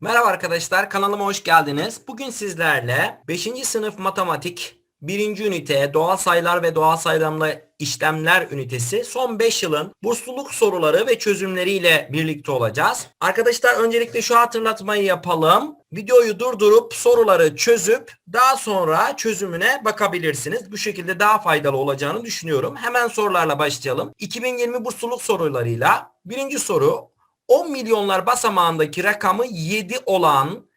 Merhaba arkadaşlar, kanalıma hoş geldiniz. Bugün sizlerle 5. sınıf matematik 1. ünite doğal sayılar ve doğal sayılarla işlemler ünitesi son 5 yılın bursluluk soruları ve çözümleriyle birlikte olacağız. Arkadaşlar öncelikle şu hatırlatmayı yapalım. Videoyu durdurup soruları çözüp daha sonra çözümüne bakabilirsiniz. Bu şekilde daha faydalı olacağını düşünüyorum. Hemen sorularla başlayalım. 2020 bursluluk sorularıyla birinci soru 10 milyonlar basamağındaki rakamı 7 olan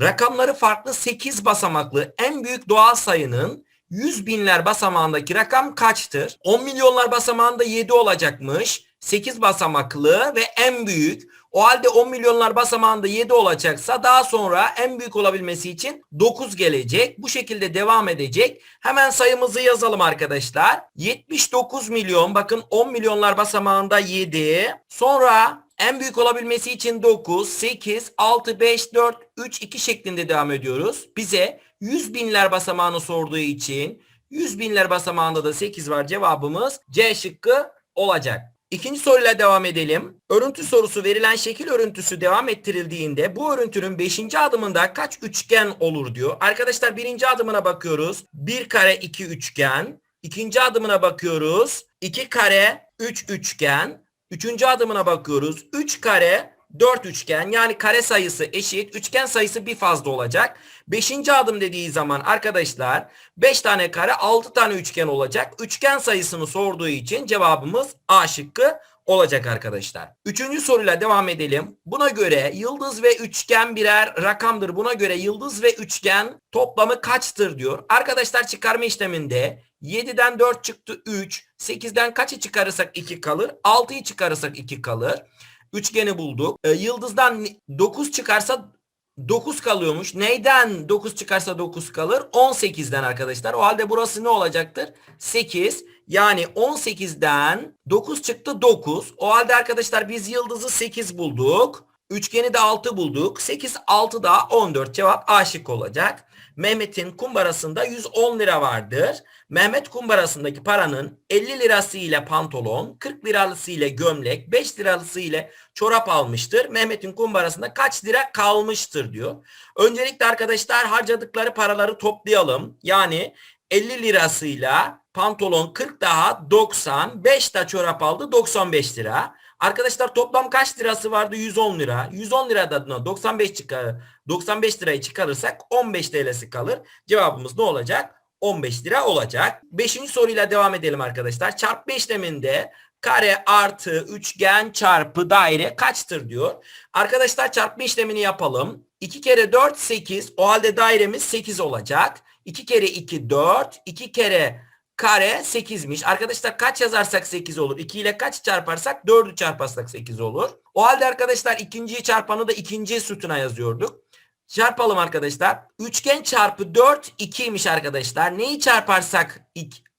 rakamları farklı 8 basamaklı en büyük doğal sayının 100 binler basamağındaki rakam kaçtır? 10 milyonlar basamağında 7 olacakmış. 8 basamaklı ve en büyük. O halde 10 milyonlar basamağında 7 olacaksa daha sonra en büyük olabilmesi için 9 gelecek. Bu şekilde devam edecek. Hemen sayımızı yazalım arkadaşlar. 79 milyon bakın 10 milyonlar basamağında 7. Sonra en büyük olabilmesi için 9, 8, 6, 5, 4, 3, 2 şeklinde devam ediyoruz. Bize 100 binler basamağını sorduğu için 100 binler basamağında da 8 var. Cevabımız C şıkkı olacak. İkinci soruyla devam edelim. Örüntü sorusu verilen şekil örüntüsü devam ettirildiğinde bu örüntünün 5. adımında kaç üçgen olur diyor. Arkadaşlar birinci adımına bakıyoruz. 1 kare 2 üçgen. İkinci adımına bakıyoruz. 2 kare 3 üçgen. Üçüncü adımına bakıyoruz. 3 kare 4 üçgen yani kare sayısı eşit. Üçgen sayısı bir fazla olacak. Beşinci adım dediği zaman arkadaşlar 5 tane kare 6 tane üçgen olacak. Üçgen sayısını sorduğu için cevabımız A şıkkı olacak arkadaşlar. Üçüncü soruyla devam edelim. Buna göre yıldız ve üçgen birer rakamdır. Buna göre yıldız ve üçgen toplamı kaçtır diyor. Arkadaşlar çıkarma işleminde 7'den 4 çıktı 3. 8'den kaçı çıkarırsak 2 kalır? 6'yı çıkarırsak 2 kalır. Üçgeni bulduk. E, yıldızdan 9 çıkarsa 9 kalıyormuş. Neyden 9 çıkarsa 9 kalır? 18'den arkadaşlar. O halde burası ne olacaktır? 8. Yani 18'den 9 çıktı 9. O halde arkadaşlar biz yıldızı 8 bulduk. Üçgeni de 6 bulduk. 8 6 daha 14. Cevap A şık olacak. Mehmet'in kumbarasında 110 lira vardır. Mehmet kumbarasındaki paranın 50 lirası ile pantolon, 40 lirası ile gömlek, 5 lirası ile çorap almıştır. Mehmet'in kumbarasında kaç lira kalmıştır diyor. Öncelikle arkadaşlar harcadıkları paraları toplayalım. Yani 50 lirasıyla pantolon 40 daha 90, 5 de çorap aldı 95 lira. Arkadaşlar toplam kaç lirası vardı? 110 lira. 110 liradan 95 çıkar 95 lirayı çıkarırsak 15 TL'si kalır. Cevabımız ne olacak? 15 lira olacak. Beşinci soruyla devam edelim arkadaşlar. Çarpma işleminde kare artı üçgen çarpı daire kaçtır diyor. Arkadaşlar çarpma işlemini yapalım. 2 kere 4 8. O halde dairemiz 8 olacak. 2 kere 2 4. 2 kare kare 8'miş. Arkadaşlar kaç yazarsak 8 olur. 2 ile kaç çarparsak 4'ü çarparsak 8 olur. O halde arkadaşlar ikinciyi çarpanı da ikinci sütuna yazıyorduk. Çarpalım arkadaşlar. Üçgen çarpı 4 2'ymiş arkadaşlar. Neyi çarparsak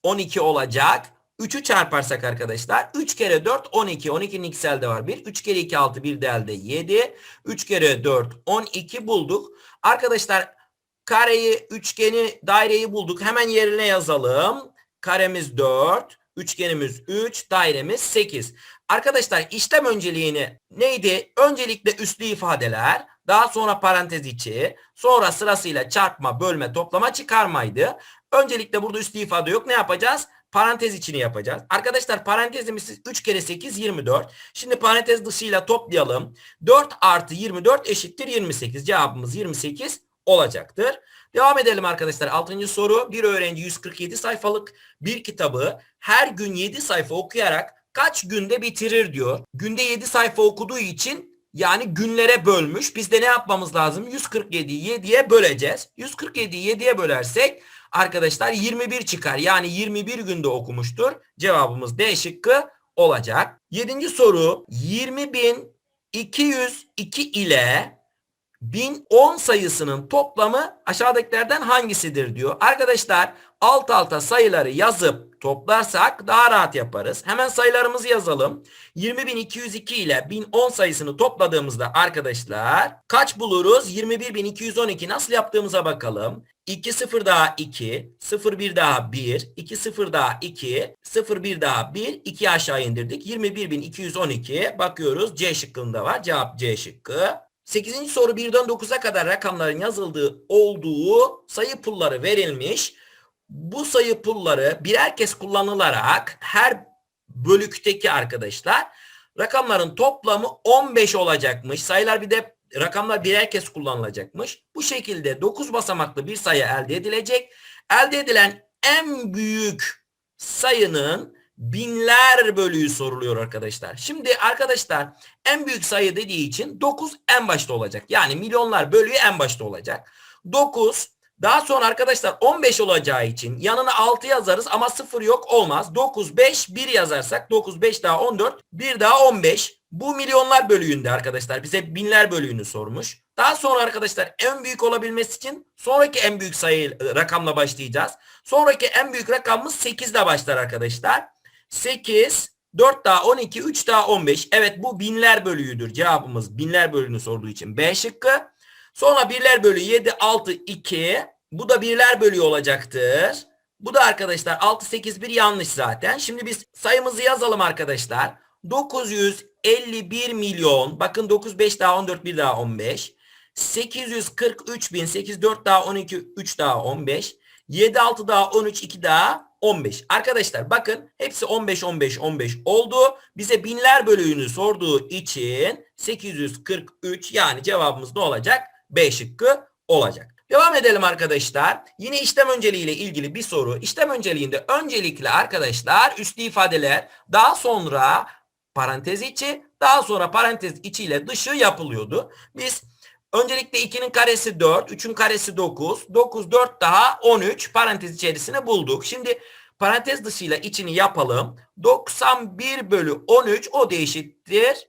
12 olacak. 3'ü çarparsak arkadaşlar 3 kere 4 12. 12'nin ikisi elde var 1. 3 kere 2 6 bir de elde 7. 3 kere 4 12 bulduk. Arkadaşlar kareyi, üçgeni, daireyi bulduk. Hemen yerine yazalım. Karemiz 4, üçgenimiz 3, dairemiz 8. Arkadaşlar işlem önceliğini neydi? Öncelikle üslü ifadeler, daha sonra parantez içi, sonra sırasıyla çarpma, bölme, toplama, çıkarmaydı. Öncelikle burada üslü ifade yok. Ne yapacağız? Parantez içini yapacağız. Arkadaşlar parantezimiz 3 kere 8 24. Şimdi parantez dışıyla toplayalım. 4 artı 24 eşittir 28. Cevabımız 28 olacaktır. Devam edelim arkadaşlar. 6. soru. Bir öğrenci 147 sayfalık bir kitabı her gün 7 sayfa okuyarak kaç günde bitirir diyor. Günde 7 sayfa okuduğu için yani günlere bölmüş. Biz de ne yapmamız lazım? 147'yi 7'ye böleceğiz. 147'yi 7'ye bölersek arkadaşlar 21 çıkar. Yani 21 günde okumuştur. Cevabımız D şıkkı olacak. 7. soru 20.202 ile 1010 sayısının toplamı aşağıdakilerden hangisidir diyor. Arkadaşlar alt alta sayıları yazıp toplarsak daha rahat yaparız. Hemen sayılarımızı yazalım. 20.202 ile 1010 sayısını topladığımızda arkadaşlar kaç buluruz? 21.212 nasıl yaptığımıza bakalım. 2 0 daha 2, 0 1 daha 1, 2 0 daha 2, 0 1 daha 1, 2 aşağı indirdik. 21.212 bakıyoruz C şıkkında var. Cevap C şıkkı. 8. soru 1'den 9'a kadar rakamların yazıldığı olduğu sayı pulları verilmiş. Bu sayı pulları birer kez kullanılarak her bölükteki arkadaşlar rakamların toplamı 15 olacakmış. Sayılar bir de rakamlar birer kez kullanılacakmış. Bu şekilde 9 basamaklı bir sayı elde edilecek. Elde edilen en büyük sayının binler bölüğü soruluyor arkadaşlar. Şimdi arkadaşlar en büyük sayı dediği için 9 en başta olacak. Yani milyonlar bölüğü en başta olacak. 9 daha sonra arkadaşlar 15 olacağı için yanına 6 yazarız ama 0 yok olmaz. 9, 5, 1 yazarsak 9, 5 daha 14, 1 daha 15. Bu milyonlar bölüğünde arkadaşlar bize binler bölüğünü sormuş. Daha sonra arkadaşlar en büyük olabilmesi için sonraki en büyük sayı rakamla başlayacağız. Sonraki en büyük rakamımız 8 ile başlar arkadaşlar. 8, 4 daha 12, 3 daha 15. Evet bu binler bölüğüdür. Cevabımız binler bölüğünü sorduğu için B şıkkı. Sonra birler bölü 7, 6, 2. Bu da birler bölüğü olacaktır. Bu da arkadaşlar 6, 8, 1 yanlış zaten. Şimdi biz sayımızı yazalım arkadaşlar. 951 milyon. Bakın 9, 5 daha 14, 1 daha 15. 843 bin. 8, 4 daha 12, 3 daha 15. 7, 6 daha 13, 2 daha 15. Arkadaşlar bakın hepsi 15 15 15 oldu. Bize binler bölüğünü sorduğu için 843 yani cevabımız ne olacak? B şıkkı olacak. Devam edelim arkadaşlar. Yine işlem önceliği ile ilgili bir soru. İşlem önceliğinde öncelikle arkadaşlar üslü ifadeler daha sonra parantez içi daha sonra parantez içi ile dışı yapılıyordu. Biz öncelikle 2'nin karesi 4, 3'ün karesi 9, 9 4 daha 13 parantez içerisine bulduk. Şimdi parantez dışıyla içini yapalım. 91 bölü 13 o değişiktir.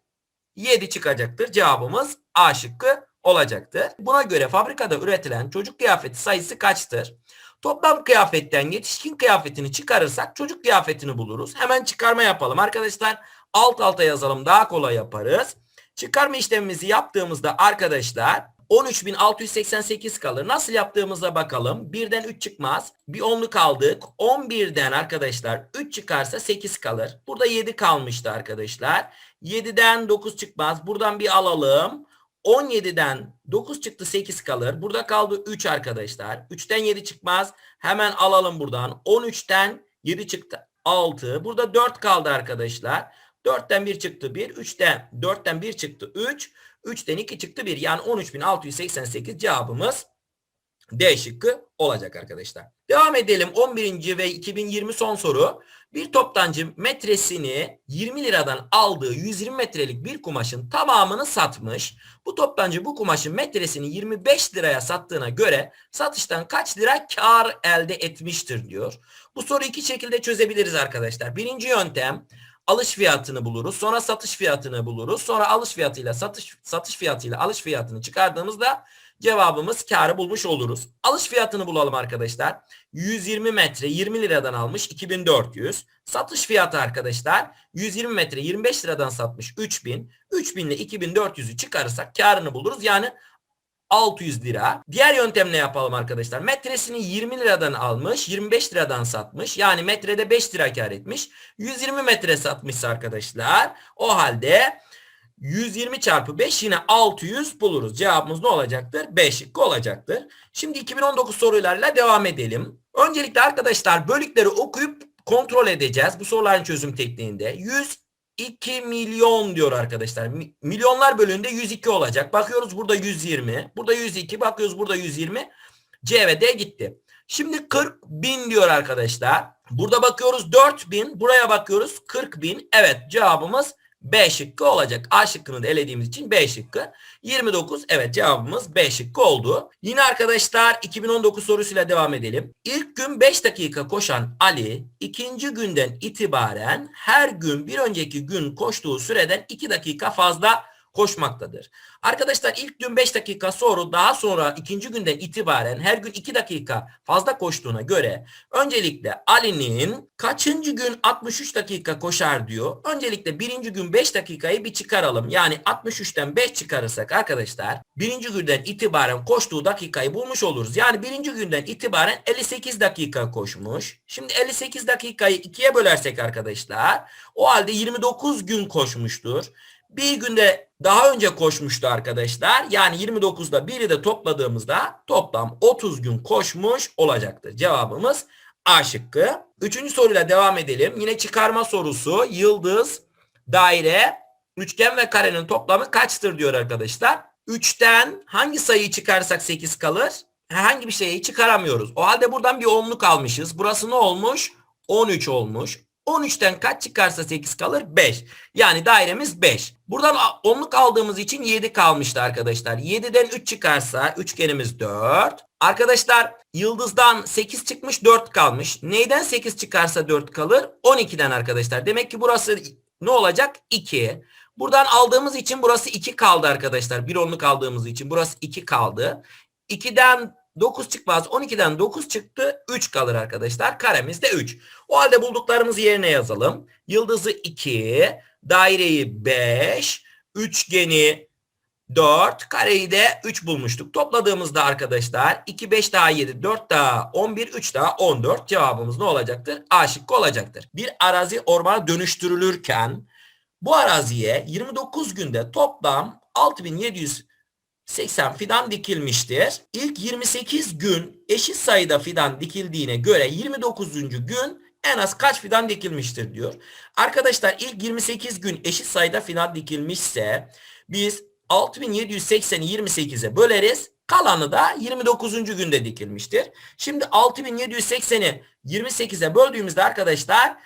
7 çıkacaktır. Cevabımız A şıkkı olacaktır. Buna göre fabrikada üretilen çocuk kıyafeti sayısı kaçtır? Toplam kıyafetten yetişkin kıyafetini çıkarırsak çocuk kıyafetini buluruz. Hemen çıkarma yapalım. Arkadaşlar alt alta yazalım daha kolay yaparız. Çıkarma işlemimizi yaptığımızda arkadaşlar 13.688 kalır. Nasıl yaptığımıza bakalım. 1'den 3 çıkmaz. Bir onlu kaldık. 11'den arkadaşlar 3 çıkarsa 8 kalır. Burada 7 kalmıştı arkadaşlar. 7'den 9 çıkmaz. Buradan bir alalım. 17'den 9 çıktı 8 kalır. Burada kaldı 3 arkadaşlar. 3'ten 7 çıkmaz. Hemen alalım buradan. 13'ten 7 çıktı 6. Burada 4 kaldı arkadaşlar. 4'ten 1 çıktı 1. 3'ten 4'ten 1 çıktı 3. 3'ten 2 çıktı 1. Yani 13.688 cevabımız D şıkkı olacak arkadaşlar. Devam edelim 11. ve 2020 son soru. Bir toptancı metresini 20 liradan aldığı 120 metrelik bir kumaşın tamamını satmış. Bu toptancı bu kumaşın metresini 25 liraya sattığına göre satıştan kaç lira kar elde etmiştir diyor. Bu soruyu iki şekilde çözebiliriz arkadaşlar. Birinci yöntem alış fiyatını buluruz. Sonra satış fiyatını buluruz. Sonra alış fiyatıyla satış satış fiyatıyla alış fiyatını çıkardığımızda cevabımız karı bulmuş oluruz. Alış fiyatını bulalım arkadaşlar. 120 metre 20 liradan almış 2400. Satış fiyatı arkadaşlar 120 metre 25 liradan satmış 3000. 3000 ile 2400'ü çıkarırsak karını buluruz. Yani 600 lira. Diğer yöntemle yapalım arkadaşlar. Metresini 20 liradan almış, 25 liradan satmış. Yani metrede 5 lira kar etmiş. 120 metre satmışsa arkadaşlar. O halde 120 çarpı 5 yine 600 buluruz. Cevabımız ne olacaktır? B şıkkı olacaktır. Şimdi 2019 sorularla devam edelim. Öncelikle arkadaşlar bölükleri okuyup kontrol edeceğiz. Bu soruların çözüm tekniğinde. 102 milyon diyor arkadaşlar. Milyonlar bölüğünde 102 olacak. Bakıyoruz burada 120. Burada 102. Bakıyoruz burada 120. C ve D gitti. Şimdi 40 bin diyor arkadaşlar. Burada bakıyoruz 4 bin. Buraya bakıyoruz 40 bin. Evet cevabımız B şıkkı olacak. A şıkkını da elediğimiz için B şıkkı. 29 evet cevabımız B şıkkı oldu. Yine arkadaşlar 2019 sorusuyla devam edelim. İlk gün 5 dakika koşan Ali ikinci günden itibaren her gün bir önceki gün koştuğu süreden 2 dakika fazla koşmaktadır. Arkadaşlar ilk gün 5 dakika soru daha sonra ikinci günden itibaren her gün 2 dakika fazla koştuğuna göre öncelikle Ali'nin kaçıncı gün 63 dakika koşar diyor. Öncelikle birinci gün 5 dakikayı bir çıkaralım. Yani 63'ten 5 çıkarırsak arkadaşlar birinci günden itibaren koştuğu dakikayı bulmuş oluruz. Yani birinci günden itibaren 58 dakika koşmuş. Şimdi 58 dakikayı ikiye bölersek arkadaşlar o halde 29 gün koşmuştur. Bir günde daha önce koşmuştu arkadaşlar. Yani 29'da 1'i de topladığımızda toplam 30 gün koşmuş olacaktır. Cevabımız A şıkkı. Üçüncü soruyla devam edelim. Yine çıkarma sorusu. Yıldız, daire, üçgen ve karenin toplamı kaçtır diyor arkadaşlar. 3'ten hangi sayıyı çıkarsak 8 kalır? Herhangi bir şeyi çıkaramıyoruz. O halde buradan bir onluk almışız. Burası ne olmuş? 13 olmuş. 13'ten kaç çıkarsa 8 kalır? 5. Yani dairemiz 5. Buradan onluk aldığımız için 7 kalmıştı arkadaşlar. 7'den 3 çıkarsa üçgenimiz 4. Arkadaşlar yıldızdan 8 çıkmış 4 kalmış. Neyden 8 çıkarsa 4 kalır? 12'den arkadaşlar. Demek ki burası ne olacak? 2. Buradan aldığımız için burası 2 kaldı arkadaşlar. Bir onluk aldığımız için burası 2 kaldı. 2'den 9 çıkmaz. 12'den 9 çıktı. 3 kalır arkadaşlar. Karemiz de 3. O halde bulduklarımızı yerine yazalım. Yıldızı 2, daireyi 5, üçgeni 4, kareyi de 3 bulmuştuk. Topladığımızda arkadaşlar 2, 5 daha 7, 4 daha 11, 3 daha 14 cevabımız ne olacaktır? A şıkkı olacaktır. Bir arazi ormana dönüştürülürken bu araziye 29 günde toplam 6780 fidan dikilmiştir. İlk 28 gün eşit sayıda fidan dikildiğine göre 29. gün en az kaç fidan dikilmiştir diyor. Arkadaşlar ilk 28 gün eşit sayıda fidan dikilmişse biz 6780'i 28'e böleriz. Kalanı da 29. günde dikilmiştir. Şimdi 6780'i 28'e böldüğümüzde arkadaşlar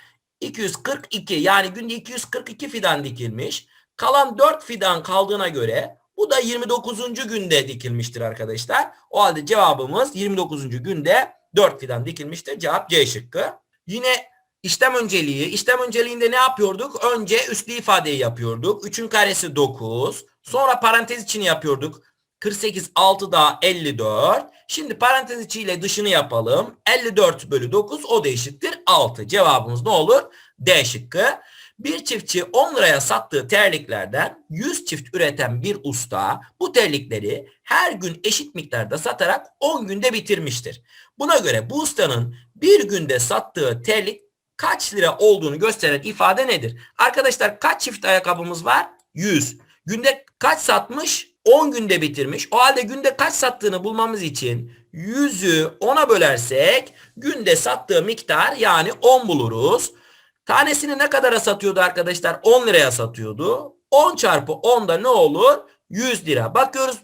242 yani günde 242 fidan dikilmiş. Kalan 4 fidan kaldığına göre bu da 29. günde dikilmiştir arkadaşlar. O halde cevabımız 29. günde 4 fidan dikilmiştir. Cevap C şıkkı. Yine işlem önceliği. İşlem önceliğinde ne yapıyorduk? Önce üslü ifadeyi yapıyorduk. 3'ün karesi 9. Sonra parantez içini yapıyorduk. 48 6 daha 54. Şimdi parantez içiyle dışını yapalım. 54 bölü 9 o da eşittir 6. Cevabımız ne olur? D şıkkı. Bir çiftçi 10 liraya sattığı terliklerden 100 çift üreten bir usta bu terlikleri her gün eşit miktarda satarak 10 günde bitirmiştir. Buna göre bu ustanın bir günde sattığı terlik kaç lira olduğunu gösteren ifade nedir? Arkadaşlar kaç çift ayakkabımız var? 100. Günde kaç satmış? 10 günde bitirmiş. O halde günde kaç sattığını bulmamız için 100'ü 10'a bölersek günde sattığı miktar yani 10 buluruz. Tanesini ne kadara satıyordu arkadaşlar? 10 liraya satıyordu. 10 çarpı 10'da ne olur? 100 lira. Bakıyoruz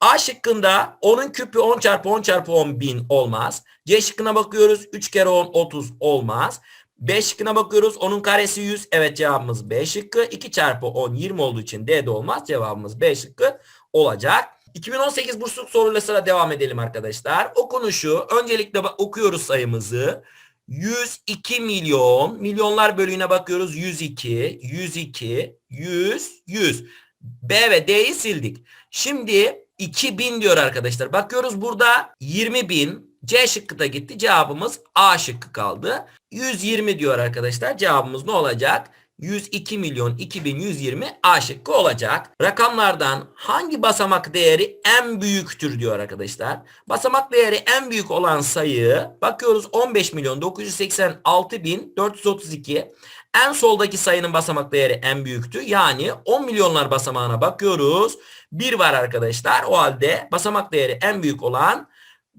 A şıkkında 10'un küpü 10 çarpı 10 çarpı 10 bin olmaz. C şıkkına bakıyoruz 3 kere 10 30 olmaz. B şıkkına bakıyoruz. Onun karesi 100. Evet cevabımız B şıkkı. 2 çarpı 10 20 olduğu için D de olmaz. Cevabımız B şıkkı olacak. 2018 bursluluk soruyla sıra devam edelim arkadaşlar. Okunuşu öncelikle okuyoruz sayımızı. 102 milyon. Milyonlar bölüğüne bakıyoruz. 102, 102, 100, 100. B ve D'yi sildik. Şimdi 2000 diyor arkadaşlar. Bakıyoruz burada 20 bin. C şıkkı da gitti. Cevabımız A şıkkı kaldı. 120 diyor arkadaşlar. Cevabımız ne olacak? 102 milyon 2120 A şıkkı olacak. Rakamlardan hangi basamak değeri en büyüktür diyor arkadaşlar. Basamak değeri en büyük olan sayı bakıyoruz 15 milyon 986 bin 432. En soldaki sayının basamak değeri en büyüktü. Yani 10 milyonlar basamağına bakıyoruz. 1 var arkadaşlar. O halde basamak değeri en büyük olan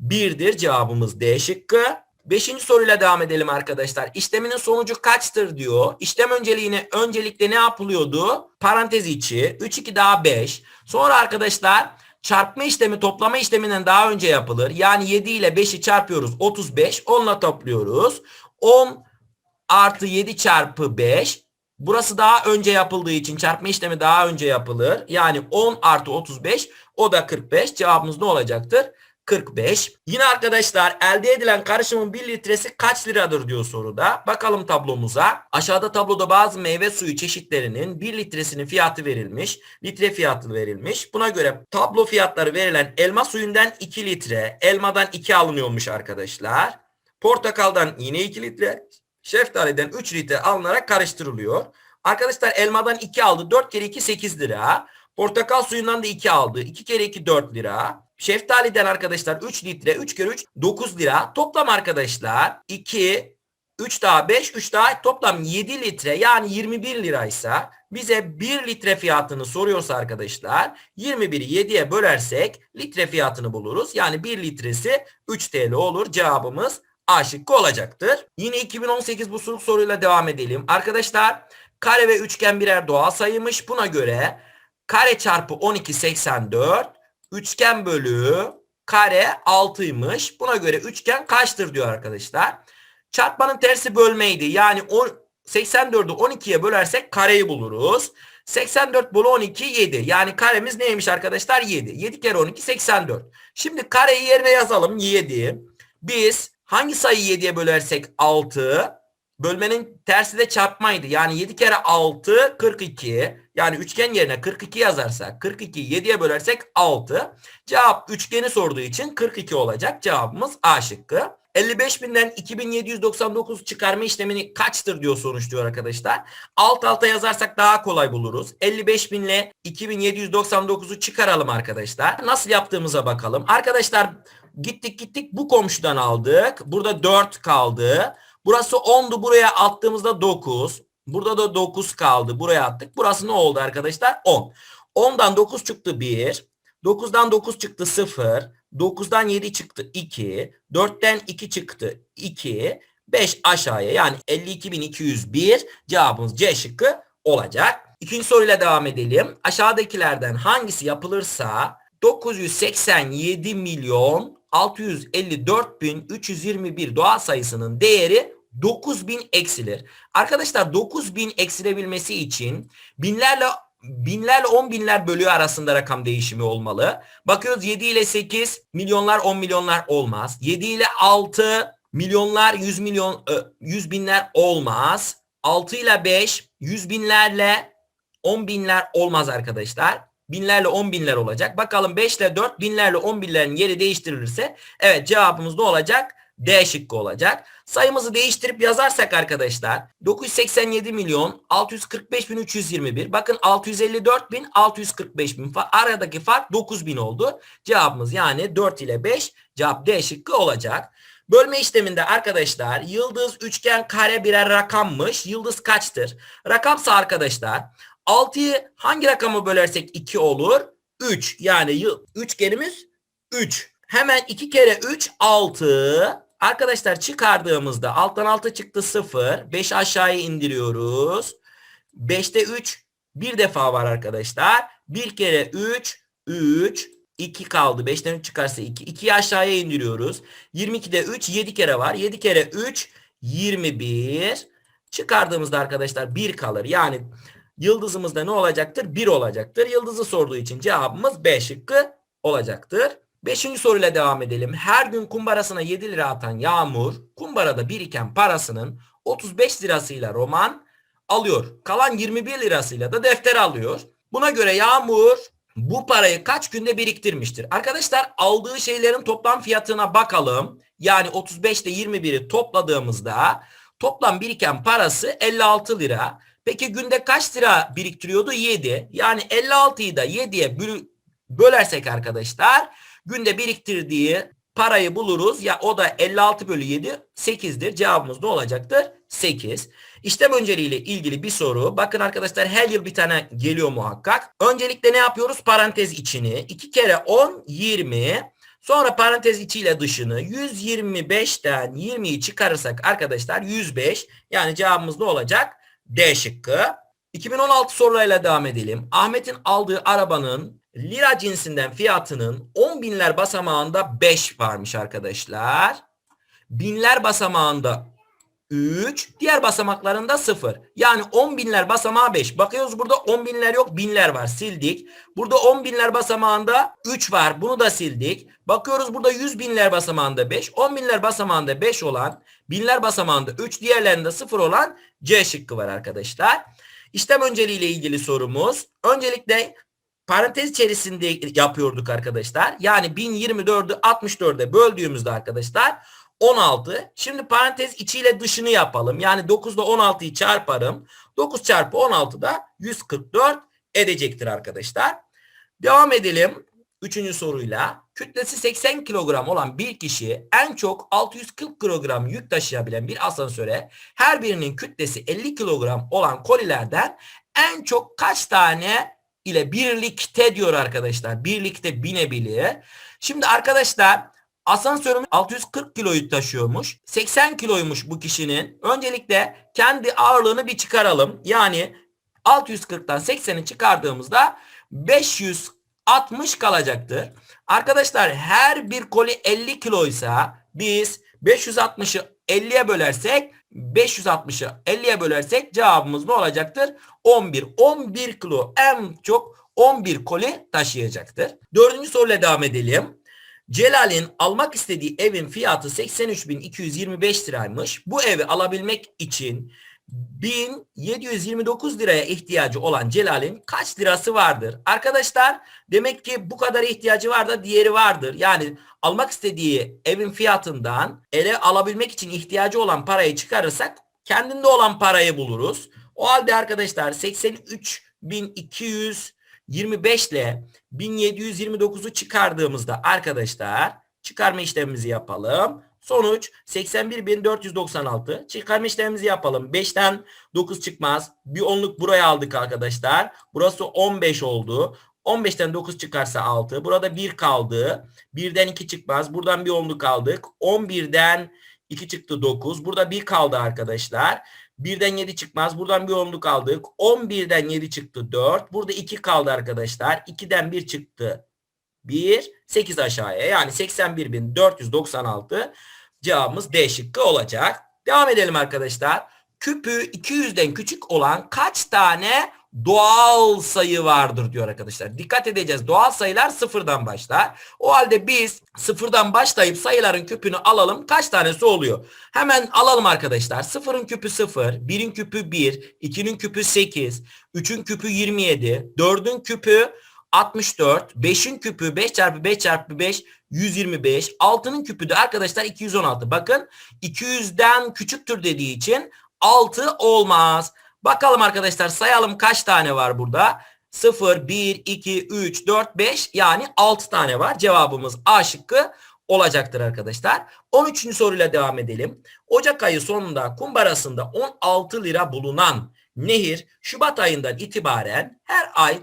1'dir. Cevabımız D şıkkı. Beşinci soruyla devam edelim arkadaşlar. İşleminin sonucu kaçtır diyor. İşlem önceliğine öncelikle ne yapılıyordu? Parantez içi 3 2 daha 5. Sonra arkadaşlar çarpma işlemi toplama işleminden daha önce yapılır. Yani 7 ile 5'i çarpıyoruz 35. 10 ile topluyoruz. 10 artı 7 çarpı 5. Burası daha önce yapıldığı için çarpma işlemi daha önce yapılır. Yani 10 artı 35 o da 45. Cevabımız ne olacaktır? 45. Yine arkadaşlar elde edilen karışımın 1 litresi kaç liradır diyor soruda. Bakalım tablomuza. Aşağıda tabloda bazı meyve suyu çeşitlerinin 1 litresinin fiyatı verilmiş. Litre fiyatı verilmiş. Buna göre tablo fiyatları verilen elma suyundan 2 litre, elmadan 2 alınıyormuş arkadaşlar. Portakaldan yine 2 litre, şeftaliden 3 litre alınarak karıştırılıyor. Arkadaşlar elmadan 2 aldı. 4 kere 2 8 lira. Portakal suyundan da 2 aldı. 2 kere 2 4 lira. Şeftaliden arkadaşlar 3 litre 3 kere 3 9 lira. Toplam arkadaşlar 2 3 daha 5 3 daha toplam 7 litre yani 21 liraysa bize 1 litre fiyatını soruyorsa arkadaşlar 21'i 7'ye bölersek litre fiyatını buluruz. Yani 1 litresi 3 TL olur. Cevabımız A şıkkı olacaktır. Yine 2018 bu soru soruyla devam edelim. Arkadaşlar kare ve üçgen birer doğal sayıymış. Buna göre kare çarpı 12 84 üçgen bölü kare 6'ymış. Buna göre üçgen kaçtır diyor arkadaşlar. Çarpmanın tersi bölmeydi. Yani 84'ü 12'ye bölersek kareyi buluruz. 84 bölü 12 7. Yani karemiz neymiş arkadaşlar? 7. 7 kere 12 84. Şimdi kareyi yerine yazalım 7. Biz hangi sayıyı 7'ye bölersek 6. Bölmenin tersi de çarpmaydı. Yani 7 kere 6 42. Yani üçgen yerine 42 yazarsak 42'yi 7'ye bölersek 6. Cevap üçgeni sorduğu için 42 olacak. Cevabımız A şıkkı. 55.000'den 2799 çıkarma işlemini kaçtır diyor sonuç diyor arkadaşlar. Alt alta yazarsak daha kolay buluruz. 55.000 ile 2799'u çıkaralım arkadaşlar. Nasıl yaptığımıza bakalım. Arkadaşlar gittik gittik bu komşudan aldık. Burada 4 kaldı. Burası 10'du buraya attığımızda 9. Burada da 9 kaldı. Buraya attık. Burası ne oldu arkadaşlar? 10. 10'dan 9 çıktı 1. 9'dan 9 çıktı 0. 9'dan 7 çıktı 2. 4'ten 2 çıktı 2. 5 aşağıya yani 52.201 cevabımız C şıkkı olacak. İkinci soruyla devam edelim. Aşağıdakilerden hangisi yapılırsa 987 milyon 654.321 doğal sayısının değeri 9000 eksilir. Arkadaşlar 9000 eksilebilmesi için binlerle binlerle 10 binler bölüğü arasında rakam değişimi olmalı. Bakıyoruz 7 ile 8 milyonlar 10 milyonlar olmaz. 7 ile 6 milyonlar 100 milyon 100 binler olmaz. 6 ile 5 100 binlerle 10 binler olmaz arkadaşlar. Binlerle 10 binler olacak. Bakalım 5 ile 4 binlerle 10 binlerin yeri değiştirilirse evet cevabımız ne olacak? D şıkkı olacak. Sayımızı değiştirip yazarsak arkadaşlar 987 milyon 645 bin 321 bakın 654 bin 645 bin aradaki fark 9 bin oldu. Cevabımız yani 4 ile 5 cevap D şıkkı olacak. Bölme işleminde arkadaşlar yıldız, üçgen, kare birer rakammış. Yıldız kaçtır? Rakamsa arkadaşlar 6'yı hangi rakamı bölersek 2 olur? 3 yani üçgenimiz 3. Hemen 2 kere 3 6. Arkadaşlar çıkardığımızda alttan 6 çıktı 0. 5 aşağıya indiriyoruz. 5'te 3 bir defa var arkadaşlar. 1 kere 3 3 2 kaldı. 5'ten 3 çıkarsa 2. 2'yi aşağıya indiriyoruz. 22'de 3 7 kere var. 7 kere 3 21. Çıkardığımızda arkadaşlar 1 kalır. Yani yıldızımızda ne olacaktır? 1 olacaktır. Yıldızı sorduğu için cevabımız B şıkkı olacaktır. Beşinci soruyla devam edelim. Her gün kumbarasına 7 lira atan Yağmur, kumbarada biriken parasının 35 lirasıyla roman alıyor. Kalan 21 lirasıyla da defter alıyor. Buna göre Yağmur bu parayı kaç günde biriktirmiştir? Arkadaşlar aldığı şeylerin toplam fiyatına bakalım. Yani 35 ile 21'i topladığımızda toplam biriken parası 56 lira. Peki günde kaç lira biriktiriyordu? 7. Yani 56'yı da 7'ye bölersek arkadaşlar günde biriktirdiği parayı buluruz. Ya o da 56 bölü 7 8'dir. Cevabımız ne olacaktır? 8. İşlem önceliğiyle ilgili bir soru. Bakın arkadaşlar her yıl bir tane geliyor muhakkak. Öncelikle ne yapıyoruz? Parantez içini. 2 kere 10 20. Sonra parantez içiyle dışını 125'ten 20'yi çıkarırsak arkadaşlar 105. Yani cevabımız ne olacak? D şıkkı. 2016 sorularıyla devam edelim. Ahmet'in aldığı arabanın lira cinsinden fiyatının 10 binler basamağında 5 varmış arkadaşlar. Binler basamağında 3, diğer basamaklarında 0. Yani 10 binler basamağı 5. Bakıyoruz burada 10 binler yok, binler var. Sildik. Burada 10 binler basamağında 3 var. Bunu da sildik. Bakıyoruz burada 100 binler basamağında 5. 10 binler basamağında 5 olan, binler basamağında 3, diğerlerinde 0 olan C şıkkı var arkadaşlar. İşlem önceliği ile ilgili sorumuz. Öncelikle parantez içerisinde yapıyorduk arkadaşlar. Yani 1024'ü 64'e böldüğümüzde arkadaşlar 16. Şimdi parantez içiyle dışını yapalım. Yani 9 ile 16'yı çarparım. 9 çarpı 16 da 144 edecektir arkadaşlar. Devam edelim. Üçüncü soruyla. Kütlesi 80 kilogram olan bir kişi en çok 640 kilogram yük taşıyabilen bir asansöre her birinin kütlesi 50 kilogram olan kolilerden en çok kaç tane ile birlikte diyor arkadaşlar. Birlikte binebilir. Şimdi arkadaşlar asansörümüz 640 kiloyu taşıyormuş. 80 kiloymuş bu kişinin. Öncelikle kendi ağırlığını bir çıkaralım. Yani 640'tan 80'i çıkardığımızda 560 kalacaktır. Arkadaşlar her bir koli 50 kiloysa biz 560'ı 50'ye bölersek 560'ı 50'ye bölersek cevabımız ne olacaktır? 11. 11 kilo en çok 11 koli taşıyacaktır. Dördüncü soruyla devam edelim. Celal'in almak istediği evin fiyatı 83.225 liraymış. Bu evi alabilmek için 1729 liraya ihtiyacı olan Celal'in kaç lirası vardır? Arkadaşlar demek ki bu kadar ihtiyacı var da diğeri vardır. Yani almak istediği evin fiyatından ele alabilmek için ihtiyacı olan parayı çıkarırsak kendinde olan parayı buluruz. O halde arkadaşlar 83.225 ile 1729'u çıkardığımızda arkadaşlar çıkarma işlemimizi yapalım. Sonuç 81.496. Çıkarma işlemimizi yapalım. 5'ten 9 çıkmaz. Bir onluk buraya aldık arkadaşlar. Burası 15 oldu. 15'ten 9 çıkarsa 6. Burada 1 kaldı. 1'den 2 çıkmaz. Buradan bir onluk aldık. 11'den 2 çıktı 9. Burada 1 kaldı arkadaşlar. 1'den 7 çıkmaz. Buradan bir onluk aldık. 11'den 7 çıktı 4. Burada 2 kaldı arkadaşlar. 2'den 1 çıktı 1. 8 aşağıya. Yani 81.496 cevabımız D şıkkı olacak. Devam edelim arkadaşlar. Küpü 200'den küçük olan kaç tane doğal sayı vardır diyor arkadaşlar. Dikkat edeceğiz. Doğal sayılar sıfırdan başlar. O halde biz sıfırdan başlayıp sayıların küpünü alalım. Kaç tanesi oluyor? Hemen alalım arkadaşlar. Sıfırın küpü sıfır, birin küpü bir, ikinin küpü sekiz, üçün küpü 27, dördün küpü 64, 5'in küpü 5 çarpı 5 çarpı 5 125, 6'nın küpü de arkadaşlar 216. Bakın 200'den küçüktür dediği için 6 olmaz. Bakalım arkadaşlar sayalım kaç tane var burada? 0, 1, 2, 3, 4, 5 yani 6 tane var. Cevabımız A şıkkı olacaktır arkadaşlar. 13. soruyla devam edelim. Ocak ayı sonunda kumbarasında 16 lira bulunan nehir Şubat ayından itibaren her ay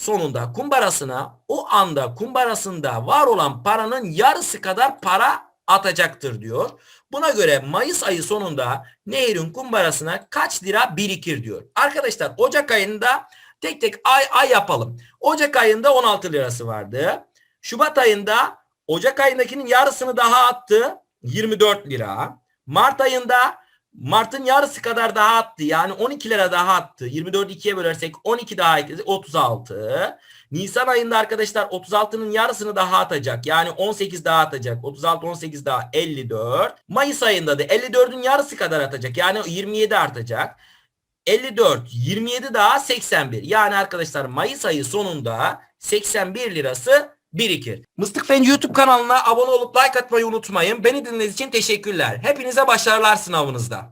sonunda kumbarasına o anda kumbarasında var olan paranın yarısı kadar para atacaktır diyor. Buna göre Mayıs ayı sonunda Nehir'in kumbarasına kaç lira birikir diyor. Arkadaşlar Ocak ayında tek tek ay ay yapalım. Ocak ayında 16 lirası vardı. Şubat ayında Ocak ayındakinin yarısını daha attı. 24 lira. Mart ayında Mart'ın yarısı kadar daha attı. Yani 12 lira daha attı. 24 2'ye bölersek 12 daha ekledi 36. Nisan ayında arkadaşlar 36'nın yarısını daha atacak. Yani 18 daha atacak. 36 18 daha 54. Mayıs ayında da 54'ün yarısı kadar atacak. Yani 27 artacak. 54 27 daha 81. Yani arkadaşlar Mayıs ayı sonunda 81 lirası birikir. Mıstık Fen YouTube kanalına abone olup like atmayı unutmayın. Beni dinlediğiniz için teşekkürler. Hepinize başarılar sınavınızda.